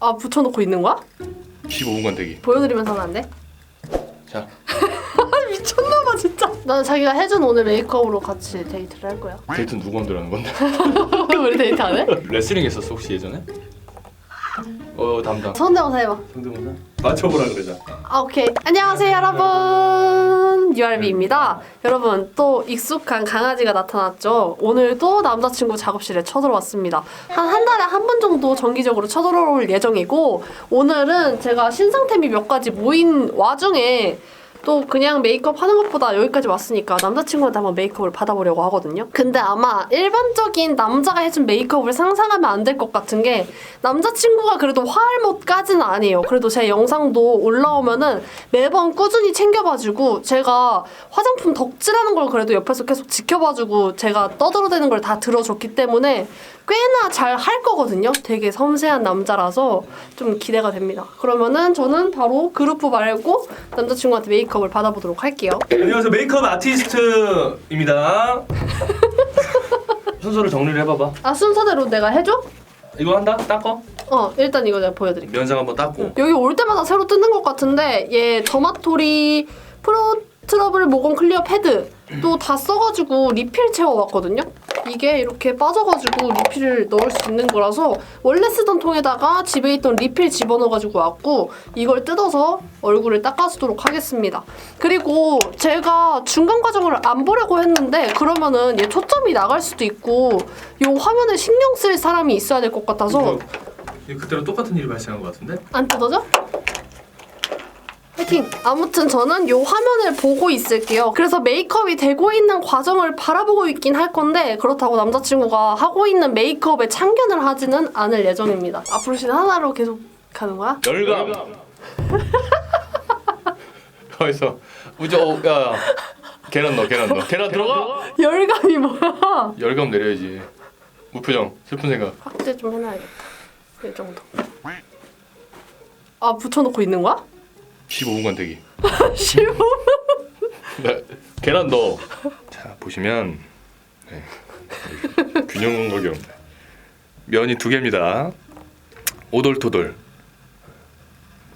아 붙여놓고 있는 거야? 15분간 대기. 보여드리면서 하면 안 돼? 자, 아 미쳤나봐 진짜. 나는 자기가 해준 오늘 메이크업으로 같이 데이트를 할 거야. 데이트는 누구 하는 건데? 우리 데이트 안 해? 레슬링 했었어 혹시 예전에? 어 담당. 성대모사 해봐. 성대모사? 맞춰보라 그러자. 아, 오케이. 안녕하세요, 여러분. URB입니다. 여러분, 또 익숙한 강아지가 나타났죠? 오늘도 남자친구 작업실에 쳐들어왔습니다. 한 한 달에 한 번 정도 정기적으로 쳐들어올 예정이고, 오늘은 제가 신상템이 몇 가지 모인 와중에 또 그냥 메이크업 하는 것보다 여기까지 왔으니까 남자친구한테 한번 메이크업을 받아보려고 하거든요. 근데 아마 일반적인 남자가 해준 메이크업을 상상하면 안 될 것 같은 게 남자친구가 그래도 화할 못까지는 아니에요. 그래도 제 영상도 올라오면은 매번 꾸준히 챙겨봐주고 제가 화장품 덕질하는 걸 그래도 옆에서 계속 지켜봐주고 제가 떠들어대는 걸 다 들어줬기 때문에 꽤나 잘 할 거거든요. 되게 섬세한 남자라서 좀 기대가 됩니다. 그러면은 저는 바로 그룹프 말고 남자친구한테 메이크업을 받아보도록 할게요. 안녕하세요 메이크업 아티스트입니다. 순서를 정리를 해봐봐. 아 순서대로 내가 해줘? 이거 한다? 닦어? 어 일단 이거 내가 보여드릴게. 면상 한번 닦고. 여기 올 때마다 새로 뜨는 것 같은데 얘 더마토리 프로 트러블 모공 클리어 패드 또다 써가지고 리필 채워왔거든요. 이게 이렇게 빠져가지고 리필을 넣을 수 있는 거라서 원래 쓰던 통에다가 집에 있던 리필 집어넣어가지고 왔고 이걸 뜯어서 얼굴을 닦아주도록 하겠습니다. 그리고 제가 중간 과정을 안 보려고 했는데 그러면은 얘 초점이 나갈 수도 있고 요 화면에 신경 쓸 사람이 있어야 될 것 같아서 그때랑 똑같은 일이 발생한 것 같은데? 안 뜯어져? 화이팅! 아무튼 저는 요 화면을 보고 있을게요. 그래서 메이크업이 되고 있는 과정을 바라보고 있긴 할 건데 그렇다고 남자친구가 하고 있는 메이크업에 참견을 하지는 않을 예정입니다. 앞으로 신 하나로 계속 가는 거야? 열감. 거기서 우저 야 계란 넣어 계란 넣어 계란 들어가. 열감이 뭐야? 열감 내려야지. 무표정 슬픈 생각. 확대 좀 해놔야겠다. 이 정도. 아 붙여놓고 있는 거야? 15분간 대기. 싫어. 네, 계란 넣어. 자 보시면 네. 균형 감각이 없네. 면이 두 개입니다. 오돌토돌.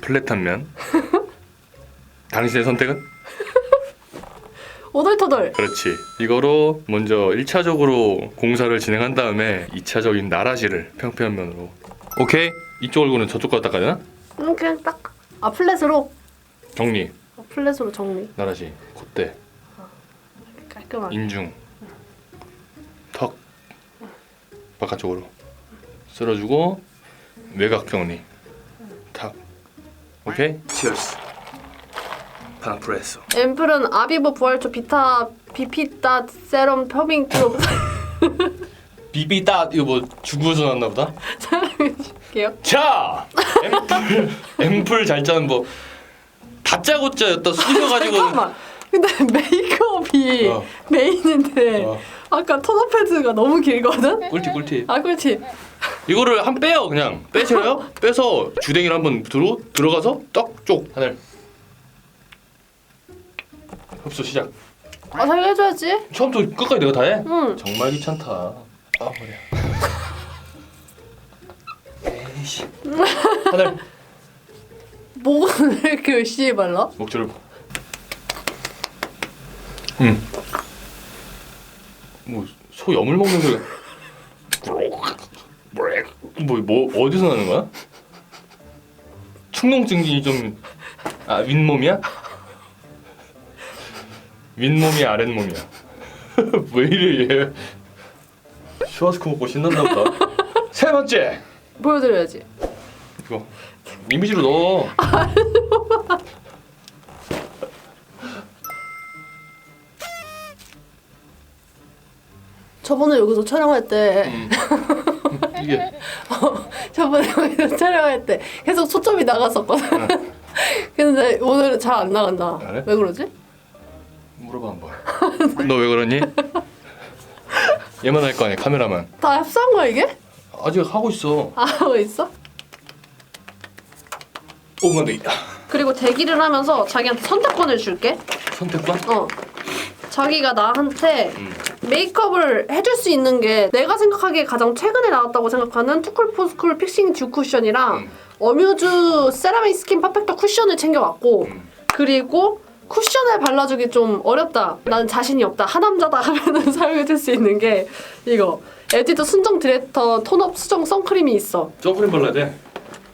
플랫한 면. 당신의 선택은? 오돌토돌. 그렇지. 이거로 먼저 1차적으로 공사를 진행한 다음에 2차적인 나라시를 평평한 면으로. 오케이. 이쪽 얼굴은 저쪽 가서 닦아야 되나? 응 그냥 딱. 아 플랫으로. 정리. 아, 플랫으로 정리. 나라시. 콧대. 깔끔하게. 인중. 턱. 바깥쪽으로. 쓸어주고 외곽 정리. 탁. 오케이. 치얼스. 파나프레소. 앰플은 아비브 부활초 비타 비피타 세럼 퍼밍 튜브 비비따 이거 뭐 중국에서 나왔나 보다. 사랑해줄게요. 자 앰플 앰플 잘 짜는 법 다짜고짜였다 쑤셔가지고 잠깐만. 근데 메이크업이 어. 메인인데 어. 아까 토너 패드가 너무 길거든? 꿀팁 꿀팁 아 그렇지. 이거를 한 빼요 그냥 빼세요 빼서 주댕이를 한번 들어 들어가서 떡 쪽 하늘 흡수 시작 아 해줘야지. 처음부터 끝까지 내가 다 해? 응. 정말 귀찮다 아 머리야 에이씨 하늘 목은 왜 이렇게 열심히 발라? 목줄을 응. 뭐소 염을 먹는 소리가 뭐, 뭐 어디서 나는 거야? 축농증이 좀 아, 윗몸이야? 윗몸이야 아랫몸이야? 왜 이래 얘 슈와스크 먹고 신난다 보다 세 번째 보여드려야지. 이거 이미지로 넣어 저번에 여기서 촬영할 때 음. 이게 저번에 여기서 촬영할 때 계속 초점이 나갔었거든. 근데 오늘은 잘 안 나간다. 그래? 왜 그러지? 물어봐 한번. 너 왜 그러니? 얘만 할 거 아니야 카메라만. 다 합사한 거야 이게? 아직 하고 있어. 아 하고 있어? 5분 더 있다. 그리고 대기를 하면서 자기한테 선택권을 줄게. 선택권? 어. 자기가 나한테 음. 메이크업을 해줄 수 있는 게 내가 생각하기에 가장 최근에 나왔다고 생각하는 투쿨포스쿨 픽싱 듀 쿠션이랑 음. 어뮤즈 세라믹 스킨 퍼펙터 쿠션을 챙겨왔고 음. 그리고 쿠션을 발라주기 좀 어렵다. 나는 자신이 없다. 하남자다 하면은 사용해줄 수 있는 게 이거 에뛰드 순정 디렉터 톤업 수정 선크림이 있어. 선크림 발라야 돼.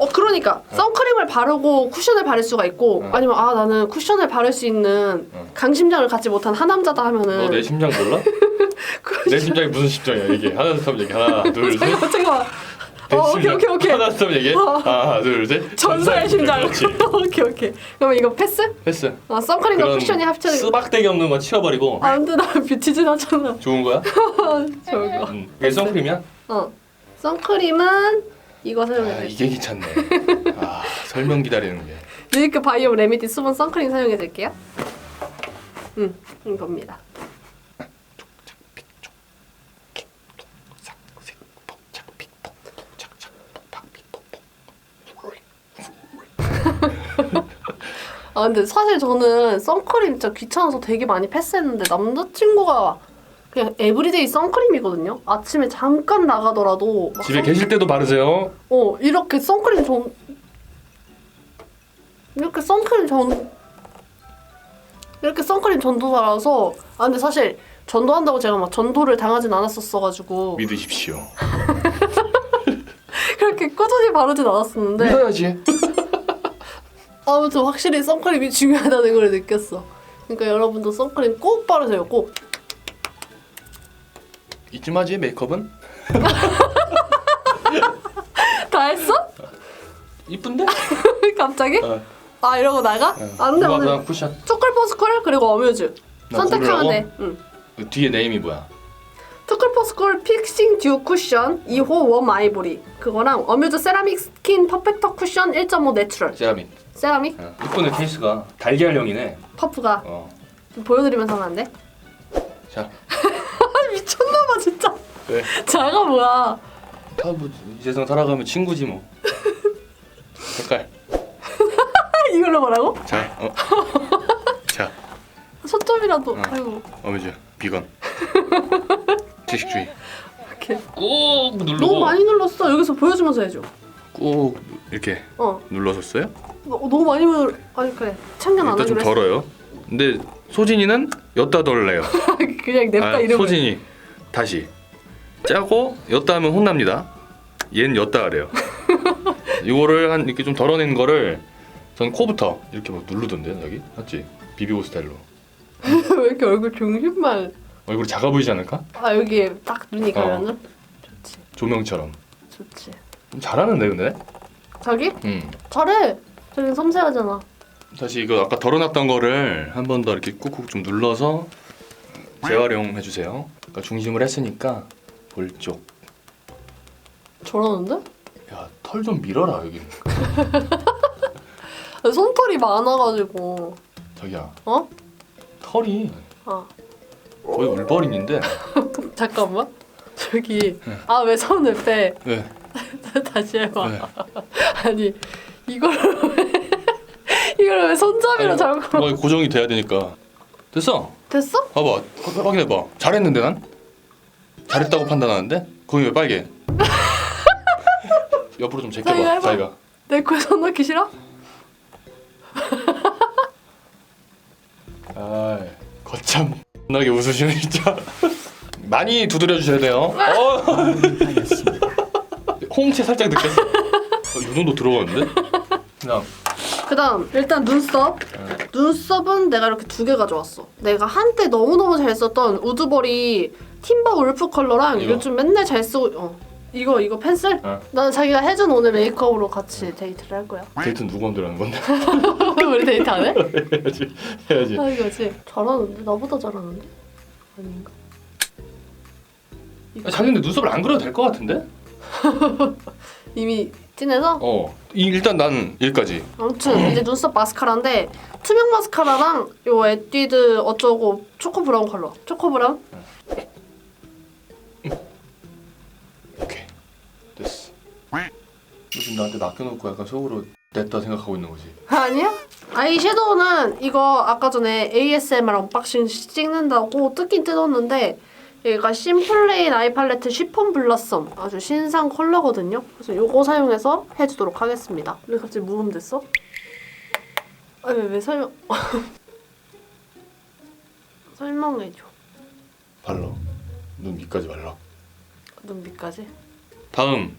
어 그러니까 선크림을 바르고 쿠션을 바를 수가 있고 어. 아니면 아 나는 쿠션을 바를 수 있는 어. 강심장을 갖지 못한 하남자다 하면은 심장 몰라? 내 심장이 무슨 심장이야 이게 하나 둘셋 얘기 하나 둘 셋. 잠깐만 잠깐만 내 어, 오케이. 오케이 오케이 하나 둘셋 얘기. 어. 하나 둘 셋. 전설의 심장. 오케이 오케이 그럼 이거 패스? 패스. 아 선크림과 쿠션이 합쳐진 쓰박대기 없는 거 치워버리고 아 근데 나 뷰티진 하잖아 좋은 거야? 좋은 거 응. 이게 선크림이야? 어. 선크림은 이거 아 사용해서 이게 귀찮네. 아 설명 기다리는 게. 밀크 바이옴 레미디 수분 선크림 사용해 드릴게요. 음, 이겁니다. 아 근데 사실 저는 선크림 진짜 귀찮아서 되게 많이 패스했는데 남자친구가 그냥 에브리데이 선크림이거든요. 아침에 잠깐 나가더라도 막 집에 계실 때도 바르세요. 어 이렇게 선크림 전 이렇게 선크림 전 이렇게 선크림 전도사라서 아 근데 사실 전도한다고 제가 막 전도를 당하진 않았었어가지고 믿으십시오. 그렇게 꾸준히 바르진 않았었는데 믿어야지. 아무튼 확실히 선크림이 중요하다는 걸 느꼈어. 그러니까 여러분도 선크림 꼭 바르세요 꼭. 이쯤 하지 메이크업은? 다 했어? 이쁜데? 갑자기? 어. 아 이러고 나가? 어. 안돼 누가 오늘 쿠션. 투쿨포스쿨 그리고 어뮤즈 나 선택하면 고르라고? 돼. 응. 그 뒤에 네임이 뭐야? 투쿨포스쿨 픽싱 듀 쿠션 2호 웜 아이보리 그거랑 어뮤즈 세라믹 스킨 퍼펙터 쿠션 1.5 내추럴 세라믹. 세라믹 어. 이쁘네 케이스가 달걀형이네. 퍼프가 어. 좀 보여드리면서 하면 안 돼? 자. 왜? 자가 뭐야 다뭐 이세상 살아가면 친구지 뭐. 색깔. 아, 이걸로 뭐라고? 자. 어. 자. 초점이라도 어. 아이고 어머지 비건. 지식주의. 이렇게 꾹 누르고. 너무 많이 눌렀어 여기서 보여주면서 해줘 꾹 이렇게 어 눌러줬어요? 너, 너무 많이 눌 아니 그래 참견 안 일단 좀 하기로 했어 덜어요. 근데 소진이는 엿다 덜래요. 그냥 냅다 아, 이름을 소진이 다시 짜고 엿다 하면 혼납니다. 얜 엿다 하래요. 이거를 한 이렇게 좀 덜어낸 거를 전 코부터 이렇게 막 누르던데 여기 맞지? 비비고 스타일로 왜 이렇게 얼굴 중심만 얼굴이 작아 보이지 않을까? 아 여기 딱 눈이 어. 가면은 좋지 조명처럼 좋지 좀 잘하는데 근데? 자기? 음. 잘해 자기 섬세하잖아 다시 이거 아까 덜어놨던 거를 한 번 더 이렇게 꾹꾹 좀 눌러서 재활용해 주세요. 그러니까 중심을 했으니까 볼 쪽. 저러는데? 야 털 좀 밀어라 여기. 손털이 많아가지고 자기야 어? 털이 아 거의 울버린인데 잠깐만 저기 아왜 손을 빼 왜? 다시 해봐 왜? 아니 이걸 왜 이걸 왜 손잡이로 아니, 잡고 뭐 고정이 돼야 되니까 됐어 됐어? 봐봐 확- 확인해봐 잘했는데 난 잘했다고 판단하는데? 거기 왜 빨개? 옆으로 좀 자기가 제껴봐 해봐. 자기가. 내 코에 손 넣기 싫어? 아 거참 나게 웃으시네 진짜. 많이 두드려 주셔야 돼요. 어. 홍채 살짝 느꼈어. 어, 이 정도 들어갔는데? 그냥 그다음 일단 눈썹. 눈썹은 내가 이렇게 두 개 가져왔어. 내가 한때 너무 너무 잘 썼던 우드버리 팀버 울프 컬러랑 이거? 요즘 맨날 잘 쓰고 어. 이거 이거 펜슬? 어. 나는 자기가 해준 오늘 메이크업으로 같이 데이트를 할 거야. 데이트 누구 맘대로 하는 건데? 우리 데이트 안 해? 해야지 해야지. 아 이거지 잘하는데? 나보다 잘하는데? 아닌가? 아, 자기는 눈썹을 안 그려도 될 것 같은데? 이미 진해서? 어. 이- 일단 난 여기까지. 아무튼 이제 눈썹 마스카라인데 투명 마스카라랑 요 에뛰드 어쩌고 초코 브라운 컬러. 초코 브라운 요즘 나한테 맡겨놓고 약간 속으로 냈다 생각하고 있는 거지 아니야? 아이 섀도우는 이거 아까 전에 ASMR 언박싱 찍는다고 뜯긴 뜯었는데 얘가 심플레인 아이 팔레트 쉬폰 블러썸 아주 신상 컬러거든요. 그래서 요거 사용해서 해주도록 하겠습니다. 왜 갑자기 무음 됐어? 아니 왜, 왜 설명 설명해줘. 발라. 눈 밑까지 발라. 눈 밑까지. 다음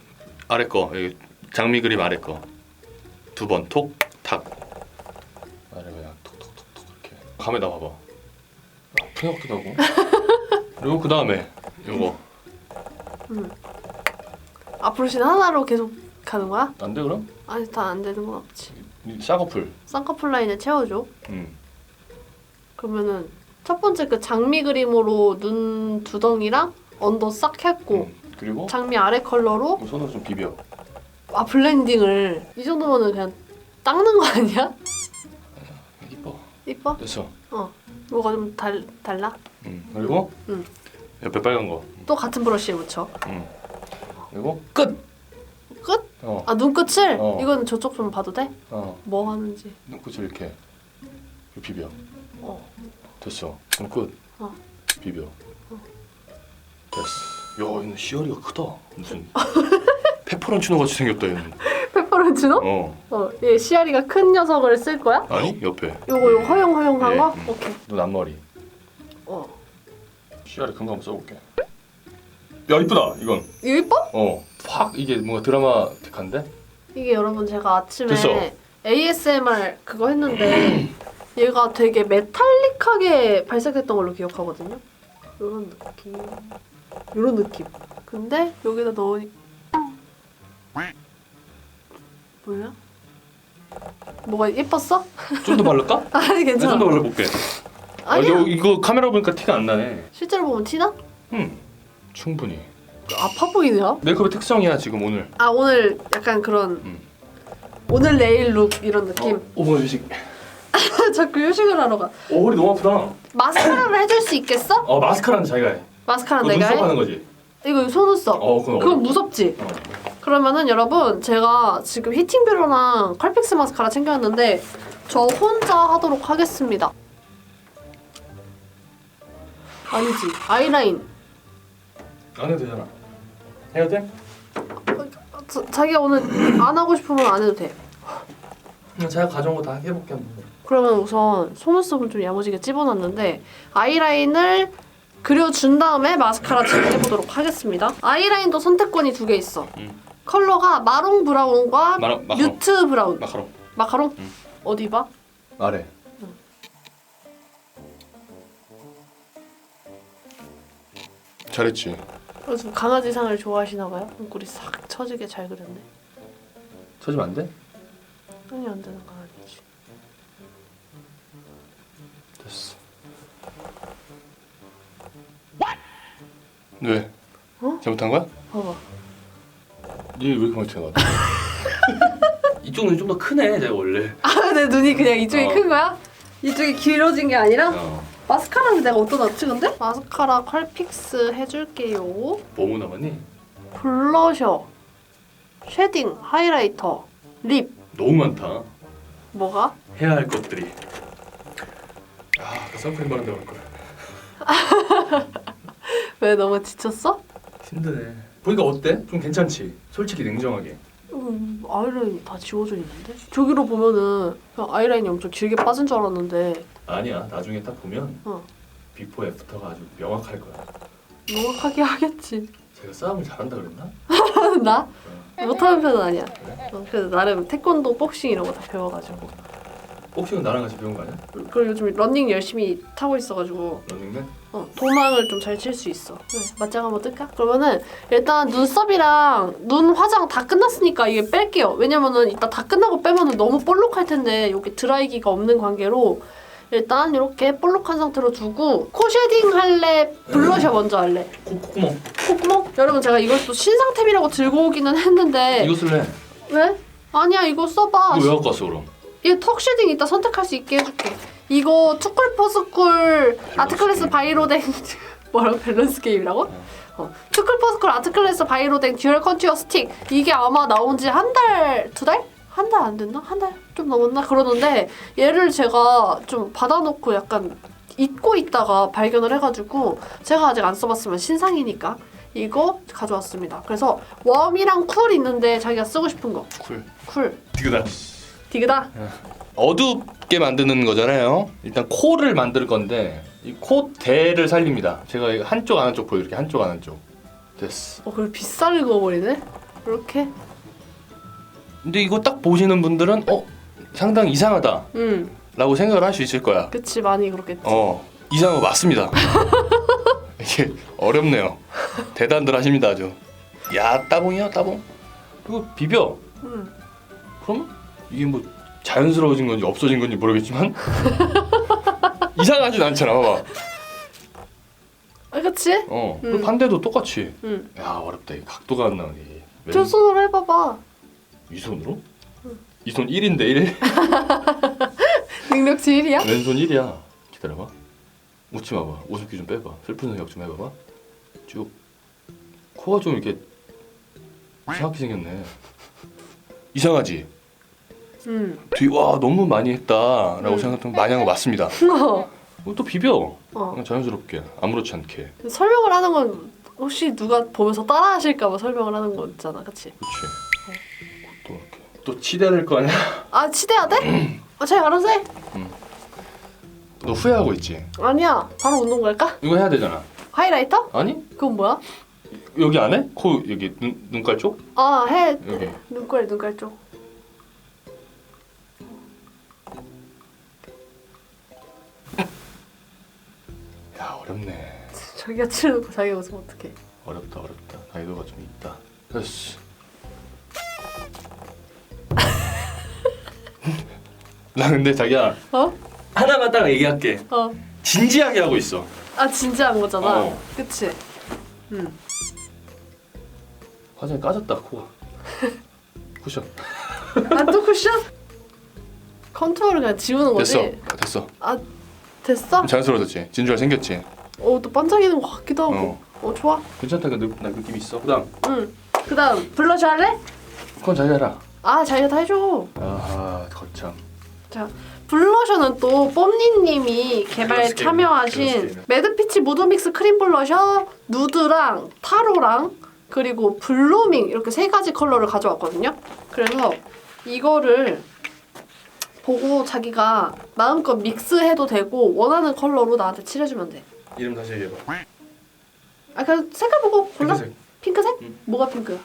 아래 거 여기 장미 그림 아래 거 두 번 톡 탁. 아래 그냥 톡톡톡톡 이렇게. 감에다 봐봐. 것 같기도 하고. 그리고 그 다음에 요거 앞으로 신 하나로 계속 가는 거야? 안 돼 그럼? 아니 다 안 되는 건 없지. 이 쌍꺼풀. 쌍꺼풀 라인에 채워줘. 음. 그러면은 첫 번째 그 장미 그림으로 눈 두덩이랑 언더 싹 했고 음. 그리고 장미 아래 컬러로 손으로 좀 비벼. 아 블렌딩을 이 정도면은 그냥 닦는 거 아니야? 이뻐. 이뻐? 됐어. 어. 뭐가 좀 달, 달라? 음. 그리고 음. 옆에 빨간 거. 또 같은 브러쉬에 묻혀. 음. 그리고 끝. 끝? 어. 아 눈끝을? 어. 이건 저쪽 좀 봐도 돼? 어. 뭐 하는지. 눈꽃을 이렇게 비벼. 어. 됐어. 그럼 끝. 어. 비벼. 됐어. 야, 얘는 시어리가 크다. 무슨 페퍼론치노 같이 생겼다 얘는. 페퍼론치노? 어. 어. 얘 시아리가 큰 녀석을 쓸 거야? 아니 옆에 요거 요 허용 허용한 예. 거? 음. 오케이. 눈 앞머리. 어. 시어리 큰거 한번 써볼게. 야 이쁘다 이건. 이거 이뻐? 어. 확 이게 뭔가 드라마틱한데? 이게 여러분 제가 아침에 됐어. ASMR 그거 했는데 얘가 되게 메탈릭하게 발색됐던 걸로 기억하거든요. 이런 느낌, 이런 느낌. 근데 여기다 넣으니 뭐야? 뭐가 예뻤어? 좀 더 바를까? 아니 네, 좀더 괜찮아. 발라볼게. 아, 아니야. 이거, 이거 카메라 보니까 티가 안 나네. 실제로 보면 티나? 음. 충분히. 아파 보이네요. 메이크업의 특성이야 지금 오늘. 아 오늘 약간 그런 음. 오늘 내일 룩 이런 느낌. 어, 오늘 휴식. 자꾸 휴식을 하러 가. 오 허리 너무 아프다. 마스카라를 해줄 수 있겠어? 어 마스카라는 자기가 해. 마스카라 그거 내가 눈썹 해? 하는 거지. 이거 속눈썹. 어 그건 그건 어렵다. 무섭지? 어. 그러면은 여러분 제가 지금 히팅 뷰러랑 컬픽스 마스카라 챙겨왔는데 저 혼자 하도록 하겠습니다. 아니지 아이라인 안 해도 되잖아. 해도 돼? 자, 자기가 오늘 안 하고 싶으면 안 해도 돼. 제가 가져온 거 다 해볼게 한번. 그러면 우선 속눈썹을 좀 야무지게 찝어놨는데 아이라인을 그려준 다음에 마스카라 진행해보도록 하겠습니다. 아이라인도 선택권이 두 개 있어. 음. 컬러가 마롱 브라운과 마라 마카롱. 뮤트 브라운. 마카롱. 마카롱? 음. 어디 봐? 아래. 잘했지. 그래서 강아지상을 좋아하시나 봐요. 눈꼬리 싹 처지게 잘 그렸네. 쳐지면 안 돼? 손이 안 되는 강아지지. 됐어. 왜? 어? 잘못한 거야? 봐봐. 얘왜 이렇게 많이 튀어나와? 이쪽 눈이 좀 더 크네, 제가 원래. 아, 내 눈이 그냥 이쪽이 어. 큰 거야? 이쪽이 길어진 게 아니라? 어. 마스카라는 내가 어디다 넣지 근데? 마스카라 컬픽스 해줄게요. 뭐뭐 남았니? 블러셔, 쉐딩, 하이라이터, 립. 너무 많다. 뭐가? 해야 할 것들이. 아, 그 선크림 바른다 그럴 걸. 왜 너무 지쳤어? 힘드네. 보니까 어때? 좀 괜찮지? 솔직히 냉정하게. 음, 아이라인 다 지워져 있는데? 저기로 보면은 그냥 아이라인이 엄청 길게 빠진 줄 알았는데 아니야. 나중에 딱 보면 어. 비포 애프터가 아주 명확할 거야. 명확하게 하겠지. 제가 싸움을 잘한다 그랬나? 나? 어. 못하는 편은 아니야. 그래? 어, 그래서 나름 태권도, 복싱 이런 거 다 배워가지고. 복싱은 나랑 같이 배운 거 아니야? 그리고 요즘 러닝 열심히 타고 있어가지고 런닝맨? 어, 도망을 좀 잘 칠 수 있어. 네, 맞짱 한번 뜰까? 그러면은 일단 눈썹이랑 눈 화장 다 끝났으니까 이게 뺄게요. 왜냐면은 이따 다 끝나고 빼면은 너무 볼록할 텐데 여기 드라이기가 없는 관계로 일단 이렇게 볼록한 상태로 두고 코 쉐딩 할래? 블러셔 먼저 할래? 코, 콧구멍. 콧구멍? 여러분 제가 이걸 또 신상템이라고 들고 오기는 했는데 이거 쓸래? 왜? 아니야 이거 써봐. 이거 왜 갖고 왔어 그럼? 이거 턱 쉐딩 이따 선택할 수 있게 해줄게. 이거 투쿨 포스쿨 아트클래스 바이로댕 뭐라고 밸런스 게임이라고? 어. 투쿨 포스쿨 아트클래스 바이로댕 듀얼 컨투어 스틱 이게 아마 나온 지 한 달, 두 달? 한 달 안 됐나? 한 달 좀 넘었나? 그러는데 얘를 제가 좀 받아놓고 약간 잊고 있다가 발견을 해가지고 제가 아직 안 써봤으면 신상이니까 이거 가져왔습니다. 그래서 웜이랑 쿨 있는데 자기가 쓰고 싶은 거 쿨. 쿨. 디그다. 디그다. 어둡게 만드는 거잖아요. 일단 코를 만들 건데 이 코 대를 살립니다. 제가 이거 한쪽 안 한쪽 보여드릴게요. 한쪽 안 한쪽. 됐어. 어 그걸 비싸게 그어버리네. 이렇게. 근데 이거 딱 보시는 분들은 어 상당히 이상하다라고 음. 생각을 할 수 있을 거야. 그치 많이 그렇겠지. 어 이상한 거 맞습니다. 이게 어렵네요. 대단들 하십니다 아주. 야 따봉이야 따봉. 그리고 비벼. 음. 그럼 이게 뭐 자연스러워진 건지 없어진 건지 모르겠지만 이상하진 않잖아 봐봐. 아 그치? 어. 음. 그리고 반대도 똑같이. 응. 야 어렵다. 이 각도가 안 나오네. 왼- 저 손으로 해봐봐. 이 손으로? 이 손 1인데 1? 능력치 1이야? 왼손 1이야. 기다려봐. 웃지 마봐. 웃음기 좀 빼봐. 슬픈 생각 좀 해봐봐. 쭉. 코가 좀 이렇게 이상하게 생겼네. 이상하지? 응. 뒤, 와 너무 많이 했다라고 음. 생각하면 많이 한 거 맞습니다. 어. 이거 또 비벼. 어. 그냥 자연스럽게 아무렇지 않게. 설명을 하는 건 혹시 누가 보면서 따라하실까봐 설명을 하는 거 있잖아, 그치? 그렇지. 또 이렇게 또 치대야 될거 아니야? 아 치대야 돼? 아 자기 알아서 해. 너 후회하고 있지? 아니야. 바로 운동 갈까? 이거 해야 되잖아. 하이라이터? 아니? 그건 뭐야? 여기 안 해? 코 여기 눈 눈깔 쪽? 아 해. 여기. 눈깔 눈깔 쪽. 야 어렵네. 자기가 치르놓고 자기가 웃으면 어떡해. 어렵다 어렵다. 난이도가 좀 있다. 됐어. 나 근데 자기야 어? 하나만 딱 얘기할게. 어. 진지하게 하고 있어. 아 진지한 거잖아. 어. 그치? 응. 화장이 까졌다 코가. 쿠션. 아또 쿠션? 컨투어를 그냥 지우는 거지? 됐어. 아, 됐어. 아 됐어? 자연스러워졌지. 진주가 생겼지. 어 또 반짝이는 거 같기도 하고. 어, 좋아. 괜찮다. 그 느, 나 느낌 있어. 그다음 응. 그다음 블러셔 할래? 그건 자기 해라. 아 자기가 다 해줘. 아하 거참. 자 블러셔는 또 뽐니님이 개발 게임, 참여하신. 매드피치 무드믹스 크림 블러셔 누드랑 타로랑 그리고 블루밍 이렇게 세 가지 컬러를 가져왔거든요. 그래서 이거를 보고 자기가 마음껏 믹스해도 되고 원하는 컬러로 나한테 칠해주면 돼. 이름 다시 얘기해봐. 아 그냥 색깔 보고 골라. 핑크색. 핑크색? 응. 뭐가 핑크야?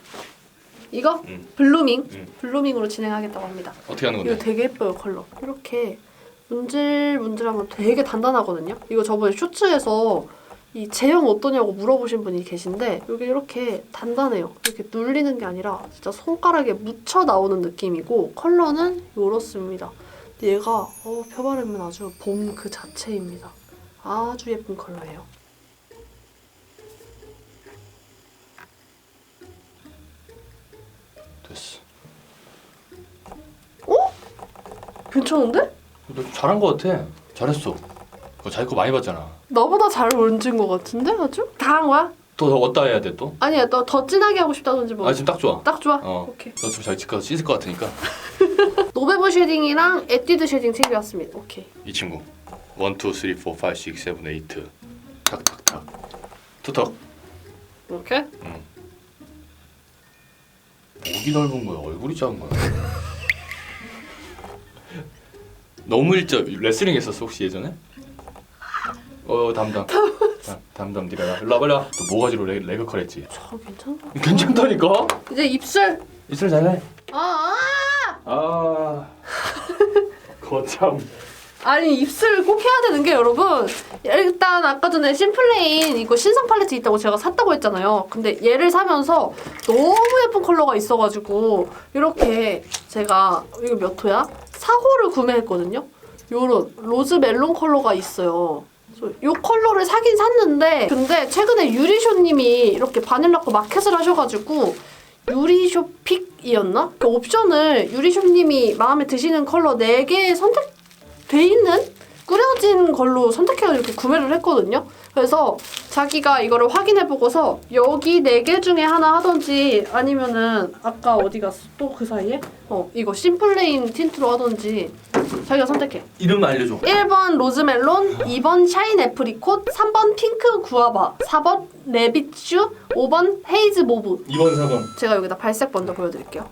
이거? 응. 블루밍. 응. 블루밍으로 진행하겠다고 합니다. 어떻게 하는 이거 건데? 되게 예뻐요 컬러. 이렇게 문질문질하면 되게 단단하거든요. 이거 저번에 쇼츠에서 이 제형 어떠냐고 물어보신 분이 계신데 여기 이렇게 단단해요. 이렇게 눌리는 게 아니라 진짜 손가락에 묻혀 나오는 느낌이고 컬러는 이렇습니다. 얘가 어, 펴바르면 아주 봄 그 자체입니다. 아주 예쁜 컬러예요. 됐어. 괜찮은데? 너 잘한 거 같아. 잘했어. 너 자기 거 많이 봤잖아. 나보다 잘 얹은 것 같은데 아주? 다 한 거야? 또 어디다 해야 돼 또? 아니야 너 더 진하게 하고 싶다든지 뭐. 아 지금 딱 좋아. 딱 좋아? 어. 오케이. 너 지금 자기 집 가서 씻을 것 같으니까 노베브 쉐딩이랑 에뛰드 쉐딩 챙겨왔습니다. 오케이. 이 친구 1, 2, 3, 4, 5, 6, 7, 8 탁탁탁 투턱 이렇게? 목이 넓은 거야 얼굴이 작은 거야 너무 일자 레슬링 했었어 혹시 예전에? 어 담담 자, 담담 네가 나 일로 와봐 일로 와. 또 모가지로 레, 레그 컬 했지 저 괜찮아. 괜찮다니까? 이제 입술. 이슬 잘해 아, 아! 아 거참 아니 입술 꼭 해야 되는 게 여러분 일단 아까 전에 심플레인 이거 신상 팔레트 있다고 제가 샀다고 했잖아요. 근데 얘를 사면서 너무 예쁜 컬러가 있어가지고 이렇게 제가 이거 몇 호야? 4호를 구매했거든요. 요런 로즈 멜론 컬러가 있어요. 요 컬러를 사긴 샀는데 근데 최근에 유리쇼님이 이렇게 바닐라 거 마켓을 하셔가지고 유리쇼픽이었나? 그 옵션을 유리쇼님이 마음에 드시는 컬러 4개 선택돼 있는 꾸려진 걸로 선택해서 이렇게 구매를 했거든요. 그래서 자기가 이거를 확인해보고서 여기 네 개 중에 하나 하던지 아니면은 아까 어디 갔어? 또 그 사이에? 어 이거 심플레인 틴트로 하던지 자기가 선택해. 이름 알려줘. 1번 로즈멜론, 2번 샤인 애프리콧, 3번 핑크 구아바, 4번 레빗슈, 5번 헤이즈 모브. 2번 4번. 제가 여기다 발색 먼저 보여드릴게요.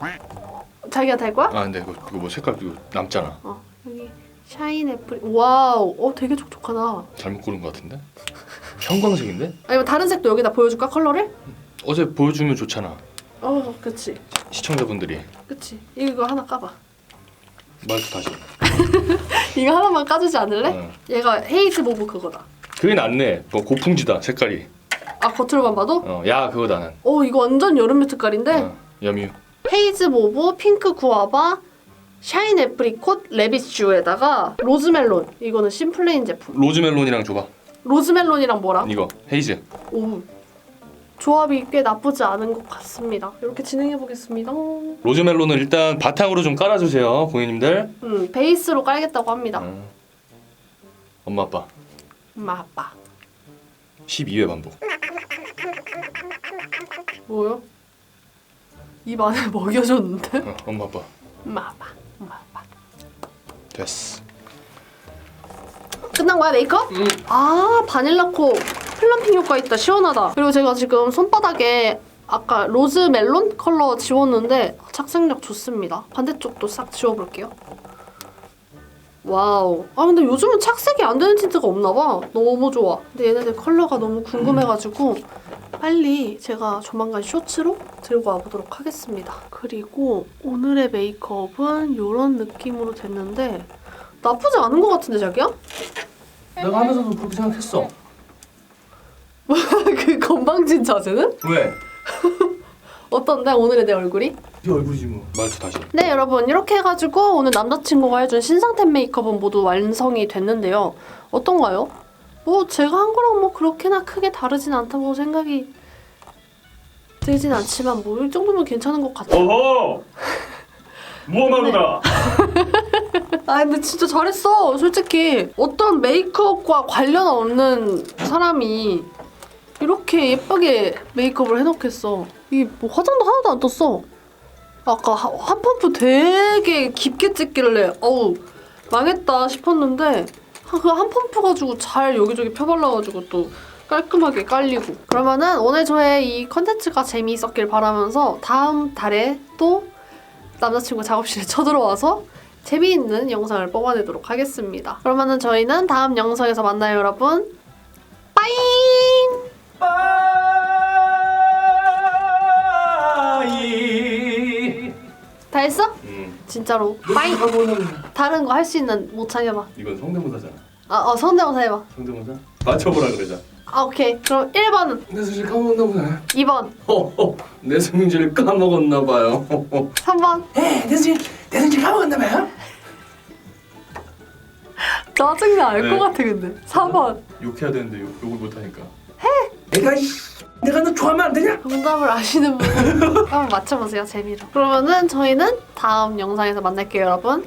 자기가 달 거야? 아 근데 이거 이거 뭐 색깔 이거 남잖아. 어 여기 샤인 애플 와우 어 되게 촉촉하다. 잘못 고른 것 같은데? 형광색인데? 아니면 다른 색도 여기다 보여줄까 컬러를? 어제 보여주면 좋잖아. 어 그치 시청자분들이 그치 이거 하나 까봐. 말투 다시. 이거 하나만 까주지 않을래? 어. 얘가 헤이즈 모브 그거다. 그게 낫네. 뭐 고풍지다 색깔이. 아 겉으로만 봐도? 어, 야 그거다 난. 어 이거 완전 여름뮤 색깔인데 어, 염유. 헤이즈 모브, 핑크 구아바, 샤인 애프리콧, 레빗슈에다가 로즈멜론. 이거는 심플레인 제품. 로즈멜론이랑 줘봐. 로즈멜론이랑 뭐랑? 이거 헤이즈. 오. 조합이 꽤 나쁘지 않은 것 같습니다. 이렇게 진행해 보겠습니다. 로즈멜론은 일단 바탕으로 좀 깔아주세요, 고객님들. 음, 베이스로 깔겠다고 합니다. 어. 엄마 아빠 엄마 아빠. 12회 반복. 뭐요? 입 안에 먹여줬는데? 어, 엄마 아빠 엄마 아빠. 엄마 아빠. 됐어. 끝난 거야 메이크업? 응. 아 바닐라코 플럼핑 효과 있다. 시원하다. 그리고 제가 지금 손바닥에 아까 로즈 멜론 컬러 지웠는데 착색력 좋습니다. 반대쪽도 싹 지워볼게요. 와우. 아 근데 요즘은 착색이 안 되는 틴트가 없나봐. 너무 좋아. 근데 얘네들 컬러가 너무 궁금해가지고 빨리 제가 조만간 쇼츠로 들고 와보도록 하겠습니다. 그리고 오늘의 메이크업은 이런 느낌으로 됐는데 나쁘지 않은 것 같은데 자기야? 내가 하면서도 그렇게 생각했어. 그 건방진 자세는? 왜? 어떤데 오늘의 내 얼굴이? 네 얼굴이지 뭐. 말투 다시. 네 여러분 이렇게 해가지고 오늘 남자친구가 해준 신상템 메이크업은 모두 완성이 됐는데요 어떤가요? 뭐 제가 한 거랑 뭐 그렇게나 크게 다르진 않다고 생각이 들진 않지만 뭐 이 정도면 괜찮은 것 같아요 어허. 무엄하구나. 아 근데 진짜 잘했어. 솔직히 어떤 메이크업과 관련 없는 사람이 이렇게 예쁘게 메이크업을 해놓겠어. 이게 뭐 화장도 하나도 안 떴어. 아까 하- 한 펌프 되게 깊게 찍길래 어우 망했다 싶었는데 그 한 펌프 가지고 잘 여기저기 펴발라가지고 또 깔끔하게 깔리고. 그러면은 오늘 저의 이 컨텐츠가 재미있었길 바라면서 다음 달에 또 남자친구 작업실에 쳐들어와서 재미있는 영상을 뽑아내도록 하겠습니다. 그러면은 저희는 다음 영상에서 만나요, 여러분. 빠잉! 빠이. 다 했어? 음. 진짜로. 빠잉! 다른 거 할 수 있는 모창 해봐. 이건 성대모사잖아. 아, 어, 성대모사 해봐. 성대모사? 맞춰보라 그러자. 아, 오케이. 그럼 1번은? 내 수질 까먹었나 보네. 2번, 허허. 내 성질 까먹었나 봐요. 허허. 3번. 에, 내 수질 내 수질 까먹었나 봐요. 짜증나 알 것 네. 같아, 근데. 4번. 욕해야 되는데 욕, 욕을 못하니까. 내가 이 내가 너 좋아하면 안 되냐? 정답을 아시는 분 한번 맞춰보세요, 재미로. 그러면은 저희는 다음 영상에서 만날게요, 여러분.